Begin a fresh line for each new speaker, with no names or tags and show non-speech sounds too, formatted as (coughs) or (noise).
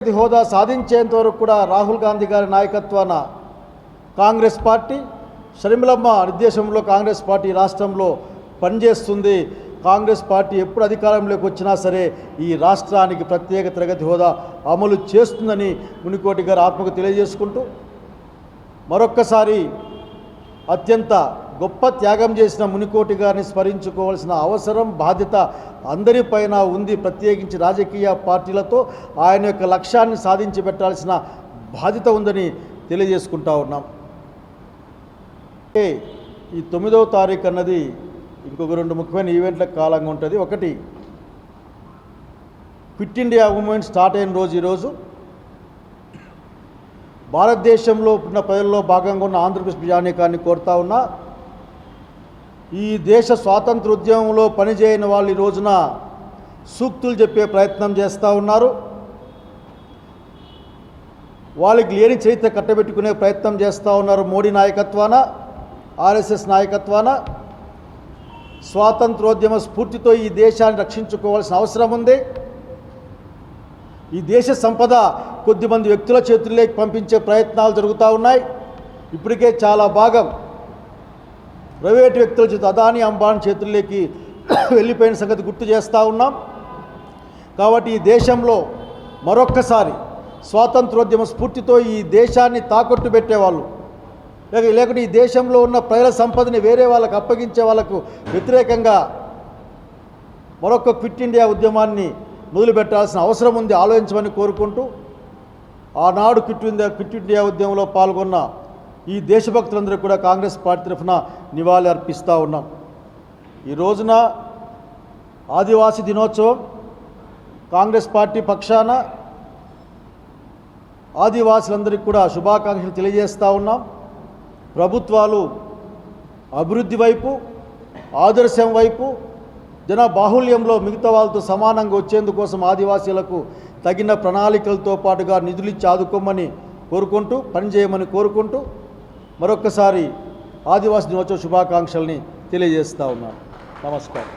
ప్రతినిధి హోదా సాధించేంత వరకు కూడా రాహుల్ గాంధీ గారి నాయకత్వాన కాంగ్రెస్ పార్టీ షర్మిలమ్మ నిర్దేశంలో కాంగ్రెస్ పార్టీ రాష్ట్రంలో పనిచేస్తుంది. కాంగ్రెస్ పార్టీ ఎప్పుడు అధికారంలోకి వచ్చినా సరే ఈ రాష్ట్రానికి ప్రత్యేక తరగతి హోదా అమలు చేస్తుందని మునికోటి గారు ఆత్మకు తెలియజేసుకుంటూ మరొక్కసారి అత్యంత గొప్ప త్యాగం చేసిన మునికోటి గారిని స్మరించుకోవాల్సిన అవసరం బాధ్యత అందరిపైన ఉంది. ప్రత్యేకించి రాజకీయ పార్టీలతో ఆయన యొక్క లక్ష్యాన్ని సాధించి పెట్టాల్సిన బాధ్యత ఉందని తెలియజేసుకుంటా ఉన్నాం. ఈ తొమ్మిదవ తారీఖు అన్నది ఇంకొక రెండు ముఖ్యమైన ఈవెంట్ల కాలంగా ఉంటుంది. ఒకటి క్విట్ ఇండియా మూమెంట్ స్టార్ట్ అయిన రోజు ఈరోజు. భారతదేశంలో ఉన్న ప్రజల్లో భాగంగా ఉన్న ఆంధ్రప్రదేశ్ ప్రజానీకాన్ని కోరుతా ఉన్నా ఈ దేశ స్వాతంత్ర ఉద్యమంలో పనిచేయని వాళ్ళు ఈ రోజున సూక్తులు చెప్పే ప్రయత్నం చేస్తూ ఉన్నారు. వాళ్ళకి లేని చరిత్ర కట్టబెట్టుకునే ప్రయత్నం చేస్తూ ఉన్నారు మోడీ నాయకత్వాన ఆర్ఎస్ఎస్ నాయకత్వాన. స్వాతంత్రోద్యమ స్ఫూర్తితో ఈ దేశాన్ని రక్షించుకోవాల్సిన అవసరం ఉంది. ఈ దేశ సంపద కొద్దిమంది వ్యక్తుల చేతుల్లోకి పంపించే ప్రయత్నాలు జరుగుతూ ఉన్నాయి. ఇప్పటికే చాలా భాగం ప్రైవేటు వ్యక్తుల చేత అదాని అంబానీ చేతుల్లోకి (coughs) వెళ్ళిపోయిన సంగతి గుర్తు చేస్తూ ఉన్నాం. కాబట్టి ఈ దేశంలో మరొక్కసారి స్వాతంత్రోద్యమ స్ఫూర్తితో ఈ దేశాన్ని తాకట్టు పెట్టేవాళ్ళు లేక లేకుంటే ఈ దేశంలో ఉన్న ప్రజల సంపదని వేరే వాళ్ళకు అప్పగించే వాళ్ళకు వ్యతిరేకంగా మరొక క్విట్ ఇండియా ఉద్యమాన్ని మొదలుపెట్టాల్సిన అవసరం ఉంది ఆలోచించమని కోరుకుంటూ ఆనాడు క్విట్ ఇండియా క్విట్ ఇండియా ఉద్యమంలో పాల్గొన్న ఈ దేశభక్తులందరూ కూడా కాంగ్రెస్ పార్టీ తరఫున నివాళి అర్పిస్తూ ఉన్నాం. ఈ రోజున ఆదివాసీ దినోత్సవం కాంగ్రెస్ పార్టీ పక్షాన ఆదివాసులందరికీ కూడా శుభాకాంక్షలు తెలియజేస్తూ ఉన్నాం. ప్రభుత్వాలు అభివృద్ధి వైపు ఆదర్శం వైపు జన బాహుళ్యంలో మిగతా వాళ్ళతో సమానంగా వచ్చేందుకోసం ఆదివాసీలకు తగిన ప్రణాళికలతో పాటుగా నిధులు ఇచ్చి ఆదుకోమని కోరుకుంటూ పనిచేయమని కోరుకుంటూ మరొక్కసారి ఆదివాసీ దినోత్సవ శుభాకాంక్షల్ని తెలియజేస్తా ఉన్నాను. నమస్కారం.